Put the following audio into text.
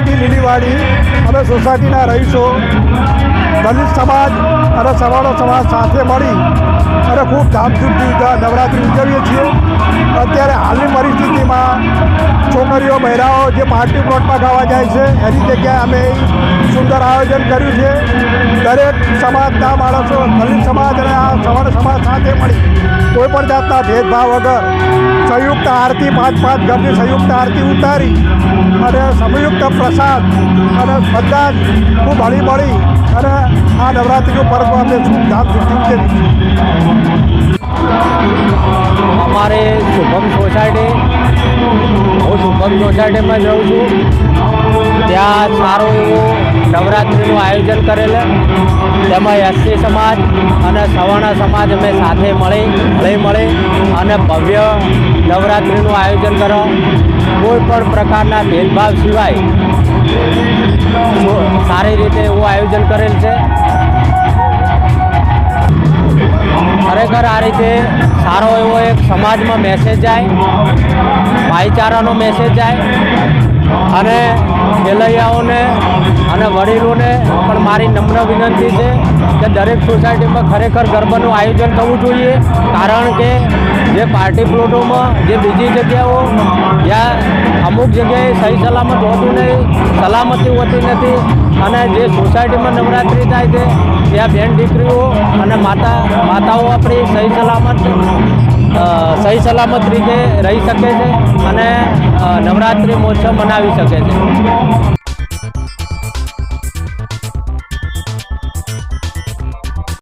Society લીલીવાડી. અમે સોસાયટીના રહીશો. દલિત સમાજ અને સવાળો સમાજ સાથે મળી અને ખૂબ ધામધૂમથી નવરાત્રિ ઉજવીએ છીએ. અત્યારે હાલની પરિસ્થિતિમાં છોકરીઓ બહેરાઓ જે પાર્ટી પ્લોટમાં ગાવા જાય છે, એની જગ્યાએ અમે સુંદર આયોજન કર્યું છે. દરેક સમાજના માણસો, દલિત સમાજ અને આ સવાળ સમાજ સાથે મળી કોઈ પણ જાતના ભેદભાવ વગર સંયુક્ત આરતી પાંચ પાંચ ઘરની સંયુક્ત આરતી ઉતારી અને સંયુક્ત પ્રસાદ અને બધા જ ખૂબ હળી મળી અને આ નવરાત્રિનું પર્વ અમે ધામધૂમથી ઉજવીએ અમારે શુભમ સોસાયટી, હું શુભમ સોસાયટીમાં રહું છું. ત્યાં સારું એવું નવરાત્રિનું આયોજન કરેલ. તેમાં એસટી સમાજ અને સવર્ણ સમાજ અમે સાથે મળી હળી મળી અને ભવ્ય નવરાત્રિનું આયોજન કરો કોઈ પણ પ્રકારના ભેદભાવ સિવાય સારી રીતે એવું આયોજન કરેલ છે. ખરેખર આ રીતે સારો એવો એક સમાજમાં મેસેજ જાય, ભાઈચારાનો મેસેજ જાય અને ખેલૈયાઓને અને વડીલોને પણ મારી નમ્ર વિનંતી છે કે દરેક સોસાયટીમાં ખરેખર ગરબાનું આયોજન થવું જોઈએ. કારણ કે જે પાર્ટી પ્લોટોમાં જે બીજી જગ્યાઓ જ્યાં અમુક જગ્યાએ સહી સલામત હોતું નહીં, સલામતી હોતી નથી અને જે સોસાયટીમાં નવરાત્રિ થાય છે, ત્યાં બેન દીકરીઓ અને માતા, માતાઓ આપણી સહી સલામત સહી સલામત રીતે રહી શકે છે અને નવરાત્રિ મહોત્સવ મનાવી શકે છે.